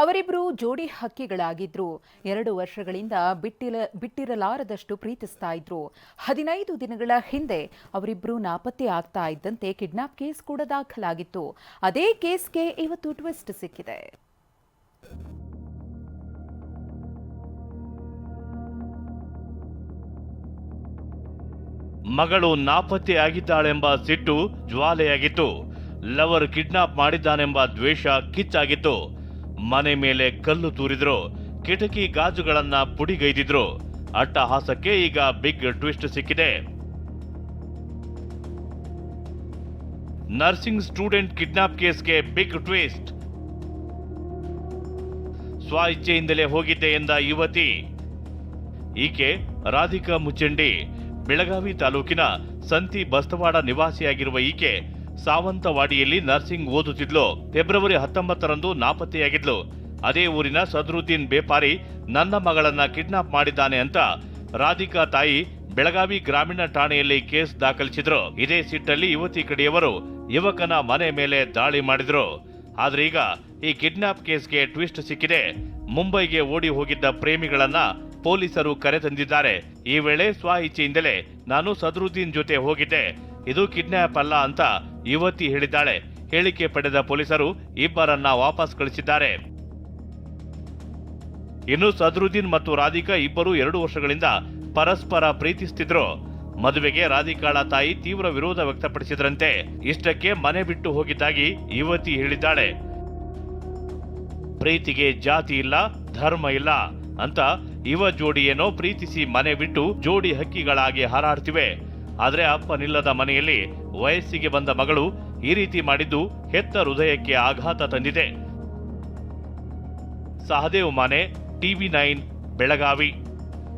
ಅವರಿಬ್ಬರು ಜೋಡಿ ಹಕ್ಕಿಗಳಾಗಿದ್ರು. ಎರಡು ವರ್ಷಗಳಿಂದ ಬಿಟ್ಟಿಲ, ಬಿಟ್ಟಿರಲಾರದಷ್ಟು ಪ್ರೀತಿಸ್ತಾ ಇದ್ರು. ಹದಿನೈದು ದಿನಗಳ ಹಿಂದೆ ಅವರಿಬ್ಬರು ನಾಪತ್ತೆ ಆಗ್ತಾ ಇದ್ದಂತೆ ಕಿಡ್ನಾಪ್ ಕೇಸ್ ಕೂಡ ದಾಖಲಾಗಿತ್ತು. ಅದೇ ಕೇಸ್ಗೆ ಇವತ್ತು ಟ್ವಿಸ್ಟ್ ಸಿಕ್ಕಿದೆ. ಮಗಳು ನಾಪತ್ತೆ ಆಗಿದ್ದಾಳೆಂಬ ಸಿಟ್ಟು ಜ್ವಾಲೆಯಾಗಿತ್ತು. ಲವರ್ ಕಿಡ್ನಾಪ್ ಮಾಡಿದ್ದಾನೆಂಬ ದ್ವೇಷ ಕಿಚ್ಚಾಗಿತ್ತು. ಮನೆ ಮೇಲೆ ಕಲ್ಲು ತೂರಿದ್ರು, ಕಿಟಕಿ ಗಾಜುಗಳನ್ನ ಪುಡಿಗೈದಿದ್ರು. ಅಟ್ಟಹಾಸಕ್ಕೆ ಈಗ ಬಿಗ್ ಟ್ವಿಸ್ಟ್ ಸಿಕ್ಕಿದೆ. ನರ್ಸಿಂಗ್ ಸ್ಟೂಡೆಂಟ್ ಕಿಡ್ನಾಪ್ ಕೇಸ್ಗೆ ಬಿಗ್ ಟ್ವಿಸ್ಟ್. ಸ್ವ ಇಚ್ಛೆಯಿಂದಲೇ ಹೋಗಿದ್ದೆ ಎಂದ ಯುವತಿ. ಈಕೆ ರಾಧಿಕಾ ಮುಚ್ಚಂಡಿ, ಬೆಳಗಾವಿ ತಾಲೂಕಿನ ಸಂತಿ ಬಸ್ತವಾಡ ನಿವಾಸಿಯಾಗಿರುವ ಈಕೆ ಸಾವಂತವಾಡಿಯಲ್ಲಿ ನರ್ಸಿಂಗ್ ಓದುತ್ತಿದ್ಲು. ಫೆಬ್ರವರಿ ಹತ್ತೊಂಬತ್ತರಂದು ನಾಪತ್ತೆಯಾಗಿದ್ಲು. ಅದೇ ಊರಿನ ಸದ್ರುದ್ದೀನ್ ಬೇಪಾರಿ ನನ್ನ ಮಗಳನ್ನ ಕಿಡ್ನಾಪ್ ಮಾಡಿದ್ದಾನೆ ಅಂತ ರಾಧಿಕಾ ತಾಯಿ ಬೆಳಗಾವಿ ಗ್ರಾಮೀಣ ಠಾಣೆಯಲ್ಲಿ ಕೇಸ್ ದಾಖಲಿಸಿದ್ರು. ಇದೇ ಸಿಟ್ಟಲ್ಲಿ ಯುವತಿ ಕಡೆಯವರು ಯುವಕನ ಮನೆ ಮೇಲೆ ದಾಳಿ ಮಾಡಿದ್ರು. ಆದ್ರೆ ಈಗ ಈ ಕಿಡ್ನಾಪ್ ಕೇಸ್ಗೆ ಟ್ವಿಸ್ಟ್ ಸಿಕ್ಕಿದೆ. ಮುಂಬೈಗೆ ಓಡಿ ಹೋಗಿದ್ದ ಪ್ರೇಮಿಗಳನ್ನ ಪೊಲೀಸರು ಕರೆತಂದಿದ್ದಾರೆ. ಈ ವೇಳೆ ಸ್ವ ಇಚ್ಛೆಯಿಂದಲೇ ನಾನು ಸದ್ರುದ್ದೀನ್ ಜೊತೆ ಹೋಗಿದ್ದೆ. ಇದು ಕಿಡ್ನಾಪ್ ಅಲ್ಲ ಅಂತ ಯುವತಿ ಹೇಳಿದ್ದಾಳೆ. ಹೇಳಿಕೆ ಪಡೆದ ಪೊಲೀಸರು ಇಬ್ಬರನ್ನ ವಾಪಸ್ ಕಳಿಸಿದ್ದಾರೆ. ಇನ್ನು ಸದ್ರುದ್ದೀನ್ ಮತ್ತು ರಾಧಿಕಾ ಇಬ್ಬರು ಎರಡು ವರ್ಷಗಳಿಂದ ಪರಸ್ಪರ ಪ್ರೀತಿಸ್ತಿದ್ರು. ಮದುವೆಗೆ ರಾಧಿಕಾಳ ತಾಯಿ ತೀವ್ರ ವಿರೋಧ ವ್ಯಕ್ತಪಡಿಸಿದ್ರಂತೆ. ಇಷ್ಟಕ್ಕೆ ಮನೆ ಬಿಟ್ಟು ಹೋಗಿದ್ದಾಗಿ ಯುವತಿ ಹೇಳಿದ್ದಾಳೆ. ಪ್ರೀತಿಗೆ ಜಾತಿ ಇಲ್ಲ, ಧರ್ಮ ಇಲ್ಲ ಅಂತ ಯುವ ಜೋಡಿಯೇನೋ ಪ್ರೀತಿಸಿ ಮನೆ ಬಿಟ್ಟು ಜೋಡಿ ಹಕ್ಕಿಗಳಾಗಿ ಹಾರಾಡ್ತಿವೆ. ಆದ್ರೆ ಅಪ್ಪನಿಲ್ಲದ ಮನೆಯಲ್ಲಿ ವಯಸ್ಸಿಗೆ ಬಂದ ಮಗಳು ಈ ರೀತಿ ಮಾಡಿದ್ದು ಹೆತ್ತ ಹೃದಯಕ್ಕೆ ಆಘಾತ ತಂದಿದೆ. Sahadev Mane, TV nine, Belagavi.